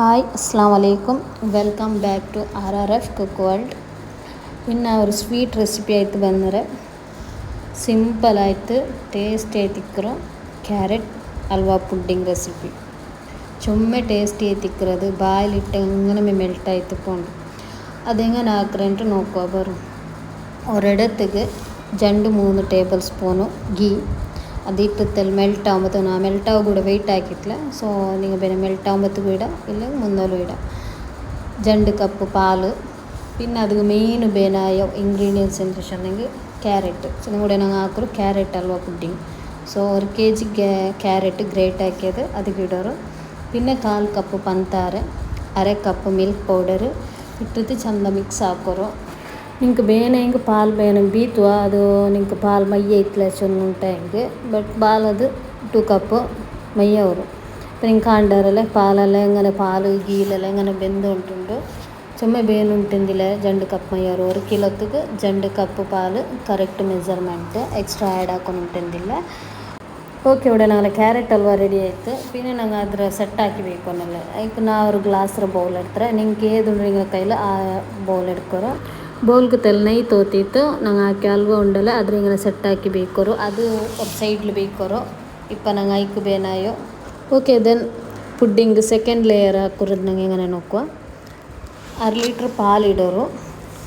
Hi അസ്ലാം വലൈക്കും welcome back to R R F cook world. ഇന്ന് ഒരു സ്വീറ്റ് റെസിപ്പി ആയിട്ട് വന്നത് സിമ്പിളായിട്ട് ടേസ്റ്റ് എത്തിക്കിറും ക്യാരറ്റ് അൽവ പുഡിങ് റെസിപ്പി. ചുമ്മ ടേസ്റ്റ് എത്തിക്കുന്നത് ബായിലിട്ട് എങ്ങനെ മെൽട്ടായിട്ട് പോകണം അതെങ്ങനെ ആക്കുന്നുണ്ട് നോക്കുക വെറും. ഒരിടത്തേക്ക് രണ്ട് മൂന്ന് ടേബിൾ സ്പൂണും ഗീ ಅದು ಹಿಟ್ಟಿತ್ತಲ್ಲಿ ಮೆಲ್ಟ್ ಆಗುತ್ತೆ ನಾ ಮೆಲ್ಟ್ ಆಗೋ ಕೂಡ ವೆಯ್ಟ್ ಹಾಕಿಟ್ಲೆ ಸೊ ನೀವು ಬೇರೆ ಮೆಲ್ಟ್ ಆಗುമ്പത്ത് ഇട ഇല്ല മുന്നോലും ഇട രണ്ട് കപ്പ് പാല് പിന്നെ അതിൽ മെയിൻ ബേനായ ഇൻഗ്രീഡിയൻസ് എന്ന് വെച്ചിട്ടുണ്ടെങ്കിൽ ക്യാരറ്റ് ಸೊ കൂടെ ഞങ്ങൾ ആക്കൊരു ക്യാരറ്റ് അൽവ പുഡിങ് ಸೊ ഒരു കെ ജി ക്യാരറ്റ് ഗ്രേറ്റ് ആക്കിയത് അതിൽ ഇടറ് പിന്നെ കാൽ കപ്പ് പന്താര അര കപ്പ് മിൽക്ക് പൗഡർ ഇട്ടിട്ട് ചന്ത മിക്സ് ആക്കോറും ನಿಂಗೆ ಬೇನೆ ಹಿಂಗೆ ಪಾಲು ಬೇನೆ ಬೀತ್ವ ಅದು ನಿಂಗೆ ಪಾಲು ಮಯ್ಯ ಇತ್ತಲೆ ಚೊಂದು ಉಂಟೆ ಹಿಂಗೆ ಬಟ್ പാലത് ടു കപ്പ് മയ്യവരും അപ്പം നിങ്ങൾക്ക് കാണ്ടാറല്ലേ പാലെല്ലാം ഇങ്ങനെ പാല് ഗീലെല്ലാം ഇങ്ങനെ ಬೆಂದುಂಟುಂಡು ചുമ്മാ ಬೇನುಂಟಿಂದಿಲ್ಲ ಜಂಡು ಕಪ್ ಮಯ್ಯವರು ഒരു ಕಿಲೋತ್ತಿಗೆ ಜಂಡು ಕಪ್ ಪಾಲು ಕರೆಕ್ಟ್ ಮೆಜರ್ಮೆಂಟ್ ಎಕ್ಸ್ಟ್ರಾ ಆ್ಯಡ್ ಹಾಕೊಂಡು ಉಂಟಿಂದಿಲ್ಲ ಓಕೆ ഇവിടെ ഞങ്ങൾ ಕ್ಯಾರೆಟ್ ಹಲ್ವಾ ರೆಡಿ ಆಯಿತು പിന്നെ ഞങ്ങൾ ಅದರ ಸೆಟ್ ಹಾಕಿಬೇಕು ಅನ್ನಲ್ಲ ಅದಕ್ಕೆ ನಾ ഒരു ಗ್ಲಾಸ್ರ ಬೌಲ್ ಎಡ್ತಾರೆ ನಿಂಗೆ ಏದುಂಡು ನಿಂಗೆ ಕೈಲ ಆ ಬೌಲ್ ಎಡ್ಕೊರು ಬೌಲ್ಗೆ ತಲೆನೈ ತೋತಿತ್ತು. ನಂಗೆ ಹಾಕಿ ಅಲ್ವ ಉಂಡಲ್ಲ, ಅದ್ರ ಹಿಂಗೆ ಸೆಟ್ ಹಾಕಿ ಬೇಕೋರು. ಅದು ಒಬ್ಬ ಸೈಡ್ಲು ಬೇಕೋರು. ಇಪ್ಪ ನಂಗೆ ಐಕು ಬೇನಾಯೋ okay then pudding second layer ಹಾಕೋರದ್ ನಂಗೆ ಹೆಂಗೆ ನೋಕ್ಕುವ. ಅರ್ ಲೀಟ್ರ್ ಪಾಲು ಇಡೋರು.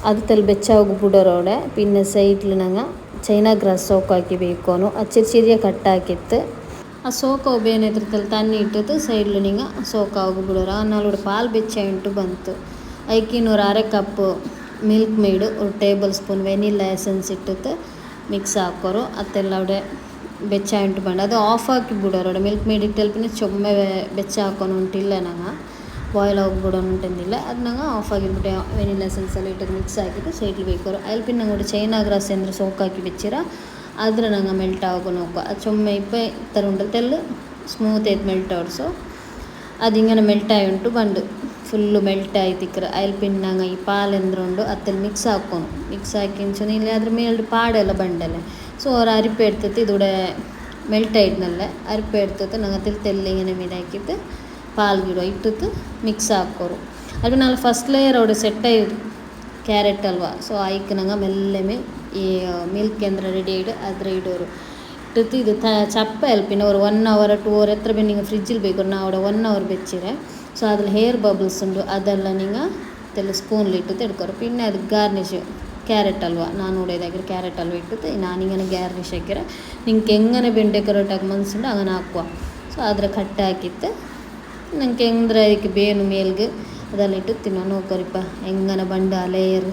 ಅದು ತಲೆ ಬೆಚ್ಚಾಗಿ ಬಿಡೋರೋಡೆ ಪಿನ್ನೆ ಸೈಡ್ಲು ನಂಗೆ ಚೈನಾ ಗ್ರಾಸ್ ಸೋಕ್ ಹಾಕಿ ಬೇಕೋನು. ಅಚ್ಚಿರಿ ಚಿರಿಯ ಕಟ್ ಹಾಕಿತ್ತು. ಆ ಸೋಕ ಬೇನೇತ್ರದಲ್ಲಿ ತಣ್ಣಿ ಇಟ್ಟಿದ್ದು ಸೈಡ್ಲು ನಿಂಗೆ ಸೋಕ ಆ ನಾಲ್ಕು ಪಾಲು ಬೆಚ್ಚ ಇಂಟು ಬಂತು. ಐಕಿನೂರು ಅರೆ ಕಪ್ಪು ಮಿಲ್ಕ್ ಮೇಡು ಟೇಬಲ್ ಸ್ಪೂನ್ ವೆನಿಲಾ ಎಸೆನ್ಸ್ ಇಟ್ಟಿತ್ತು ಮಿಕ್ಸ್ ಹಾಕೋರು, ಅದೆಲ್ಲ ಅವಡೆ ಬೆಚ್ಚ ಉಂಟು ಮಾಡ, ಅದು ಆಫ್ ಹಾಕಿ ಬಿಡೋರು ಮಿಲ್ಕ್ ಮೇಡ್ ಇಟ್ಟಲ್ಪಿನ ಚೊಮ್ಮೆ ಬೆಚ್ಚ ಹಾಕೋನು ಉಂಟಿಲ್ಲ ನಂಗೆ. ಬಾಯ್ಲ್ ಹೋಗ್ಬಿಡೋನು ಉಂಟಿಲ್ಲ ಅದು ನಂಗೆ ಆಫ್ ಆಗಿಬಿಟ್ಟೆ ವೆನಿಲಾ ಎಸೆನ್ಸ್ ಎಲ್ಲ ಇಟ್ಟು ಮಿಕ್ಸ್ ಹಾಕಿದ್ದು ಸೈಡ್ಲಿ ಬೇಕೋರು. ಅಲ್ಪಿನ ನಂಗೆ ಚೈನಾ ಗ್ರಾಸ್ ಅಂದ್ರೆ ಹಾಕಿ ಬೆಚ್ಚಿರ, ಆದರೆ ನಂಗೆ ಮೆಲ್ಟ್ ಆಗೋ ನೋಕೋ ಅದು ಚೊಮ್ಮೆ ಇಪ್ಪ ತರ ಉಂಟು. ತೆಲ್ಲು ಸ್ಮೂತ್ ಐತೆ ಮೆಲ್ಟ್ ಆಡ್ಸೋ ಅದು ಹಿಂಗೆ ಮೆಲ್ಟ್ ಆಗಿ ಉಂಟು ಬಂದು. ಫುಲ್ಲು ಮೆಲ್ಟ್ ಆಯ್ತು ಆಯಿಲ್ ಪಿನ್ನಾಗ ಈ ಪಾಲೆಂದ್ರೊಂಡು ಅತ್ತಲ್ಲಿ ಮಿಕ್ಸ್ ಹಾಕೊಂಡು ಮಿಕ್ಸ್ ಹಾಕಿ ಮುಂಚೆ ಇಲ್ಲಿ ಅದ್ರ ಮೇಲೆ ಪಾಡೆಲ್ಲ ಬಂಡೆಲ್ಲ ಸೊ ಅವ್ರು ಅರಿಪೆ ಇಡ್ತೈತಿ ಇದೂಡೆ ಮೆಲ್ಟ್ ಆಯ್ತಲ್ಲ ಅರಿಪೆ ಇಡ್ತೈತೆ ನಂಗೆ ಅತ್ತಲ್ಲಿ ತೆಲ್ಲಿಗೆ ಮೀಡ್ ಪಾಲ್ ಗಿಡ ಇಟ್ಟು ಮಿಕ್ಸ್ ಹಾಕೋರು. ಅದು ನಾಲ್ಕು ಫಸ್ಟ್ ಲೇಯರ್ ಅವ್ರಿಗೆ ಸೆಟ್ ಆಯ್ತು ಕ್ಯಾರೆಟ್ ಅಲ್ವ. ಸೊ ಆಯ್ಕ ನಂಗೆ ಮೆಲ್ಲೆ ಈ ಮಿಲ್ಕ್ ಅಂದ್ರೆ ರೆಡಿ ಇಡು ಅದ್ರ ಇಡೋರು. ಇಟ್ಟು ಇದು ತ, ಚಪ್ಪ ಹೆಲ್ಪಿನ ಒನ್ ಅವರ್ ಟೂ ಅವರ್ ಹತ್ರ ಬಿ ನಿಂಗೆ ಫ್ರಿಜ್ಜಲ್ಲಿ ಬೇಕು. ನಾವು ಅವ್ರ ಒನ್ ಅವರ್ ಬೆಚ್ಚಿರೆ. ಸೊ ಅದ್ರಲ್ಲಿ ಹೇರ್ ಬಬಲ್ಸ್ ಉಂಟು. ಅದೆಲ್ಲ ನಿಂಗೆ ತೆಲ್ಲ ಸ್ಪೂನ್ಲಿ ಇಟ್ಟು ತಿಳ್ಕೊರು ಇನ್ನು ಅದು ಗಾರ್ನಿಷ್ ಕ್ಯಾರೆಟ್ ಅಲ್ವಾ? ನಾನು ನೋಡೋದಾಗಿರೋ ಕ್ಯಾರೆಟ್ ಅಲ್ವಾ ಇಟ್ಟು ನಾನಿಂಗೇನೋ ಗ್ಯಾರ್ನಿಷ್ ಹಾಕಿರ ನಿಂಗೆ ಕೆಂಗನೆ ಬೆನ್ ಡೆಕೋರೇಟ್ ಆಗಿ ಮನ್ಸುಂಡು ಅದನ್ನು ಹಾಕುವ. ಸೊ ಅದ್ರ ಕಟ್ ಹಾಕಿತ್ತು ನಂಗೆ ಕೆಂಗ್ರೆ ಅದಕ್ಕೆ ಬೇನು, ಮೇಲ್ಗೆ ಅದನ್ನು ಇಟ್ಟು ತಿನ್ನ. ನೋಕರಿಪ್ಪ ಹೆಂಗನ ಬಂಡ ಲೇಯರ್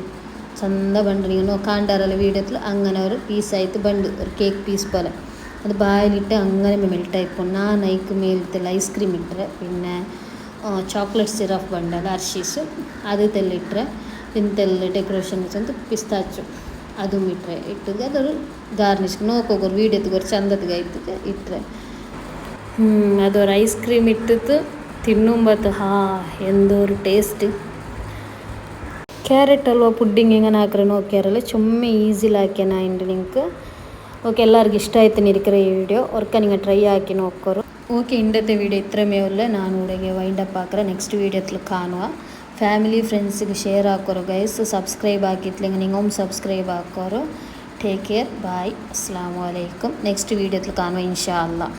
ಚಂದ ಬಂಡ್ರಿ ನೀವು ನೋ ಕಾಂಡಾರಲ್ಲಿ ವೀಡಿಯೋತ್ಲು ಹಂಗನವರು ಪೀಸ್ ಆಯಿತು ಬಂಡ್ ಕೇಕ್ ಪೀಸ್ ಪಲ ಅದು ಬಾಯಲ್ಲಿಟ್ಟು ಹಂಗನೇ ಮೆಲ್ಟ್ ಆಯ್ಕೊಂಡು ನಾನು ಐಕ್ ಮೇಲ್ತಲ್ಲ ಐಸ್ ಕ್ರೀಮ್ ಇಟ್ಟರೆ ಪಿನ್ನೆ ಚಾಕ್ಲೇಟ್ ಸಿರಪ್ ಬಂಡಲ್ಲ ಅರ್ಶೀಸು, ಅದು ತೆಲ್ಲಿಟ್ಟರೆ ಇಂತೆಲ್ಲ ಡೆಕೋರೇಷನ್ಸ್ ಅಂತ ಪಿಸ್ತಾಚು, ಅದು ಇಟ್ಟರೆ ಇಟ್ಟು ಅದರ ಗಾರ್ನಿಷ್ಗೆ ನೋಕೋಗೋರು ವೀಡಿಯೋತ್ಗೋರು ಚಂದದ್ಗೆ ಆಯ್ತದೆ ಇಟ್ಟರೆ ಹ್ಞೂ ಅದವ್ರ ಐಸ್ ಕ್ರೀಮ್ ಇಟ್ಟಿದ್ದು ತಿನ್ನುಂಬತ್ತು ಹಾ, ಎಂದೋರು ಟೇಸ್ಟಿ ಕ್ಯಾರೆಟ್ ಅಲ್ವ ಪುಡ್ಡಿಂಗ್ ಹೆಂಗನ ಹಾಕ್ರೆ ನೋಕ್ಯಾರಲ್ಲ ಚೊಮ್ಮೆ ಈಸಿಲಿ ಹಾಕ್ಯಾನ ಇಂಡ್ ಓಕೆ ಎಲ್ಲರಿಗೂ ಇಷ್ಟ ಆಯ್ತು ನಿರಿಕರ ಈ ವಿಡಿಯೋ ವರ್ಕ ನಿಂಗೆ ಟ್ರೈ ಹಾಕಿ ನೋಡ್ಕೋರು ಓಕೆ ಇಂಡತ್ತೆ ವಿಡಿಯೋ ಇತ್ರ ಮೇವಲ್ಲ ನಾನು ಉಡಗೆ ವೈಂಡ್ ಅಪ್ ಹಾಕ್ರೆ ನೆಕ್ಸ್ಟ್ ವೀಡಿಯೋತ್ಲು ಕಾಣುವ ಫ್ಯಾಮಿಲಿ ಫ್ರೆಂಡ್ಸಿಗೆ ಶೇರ್ ಹಾಕೋರು ಗೈಸ್ ಸಬ್ಸ್ಕ್ರೈಬ್ ಹಾಕಿತ್ಲಿಂಗ ನಿಂಗೊಮ್ಮೆ ಸಬ್ಸ್ಕ್ರೈಬ್ ಹಾಕೋರು ಟೇಕ್ ಕೇರ್ ಬಾಯ್ ಅಸ್ಲಾಮಲೈಕುಮ್ ನೆಕ್ಸ್ಟ್ ವೀಡಿಯೋತ್ಲು ಕಾಣುವ ಇನ್ಶಾ ಅಲ್ಲಾ